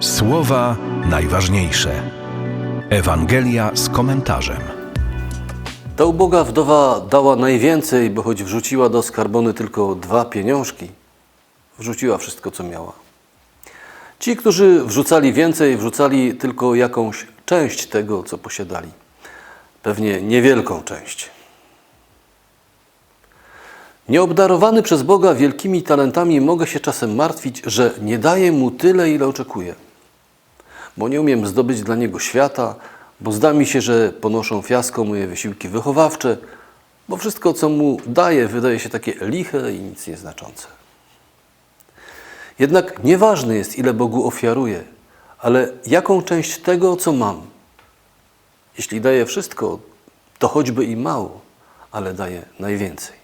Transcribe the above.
Słowa najważniejsze. Ewangelia z komentarzem. Ta uboga wdowa dała najwięcej, bo choć wrzuciła do skarbony tylko dwa pieniążki, wrzuciła wszystko, co miała. Ci, którzy wrzucali więcej, wrzucali tylko jakąś część tego, co posiadali. Pewnie niewielką część. Nieobdarowany przez Boga wielkimi talentami mogę się czasem martwić, że nie daję mu tyle, ile oczekuję. Bo nie umiem zdobyć dla niego świata, bo zda mi się, że ponoszą fiasko moje wysiłki wychowawcze, bo wszystko, co mu daję, wydaje się takie liche i nic nieznaczące. Jednak nieważne jest, ile Bogu ofiaruję, ale jaką część tego, co mam. Jeśli daję wszystko, to choćby i mało, ale daję najwięcej.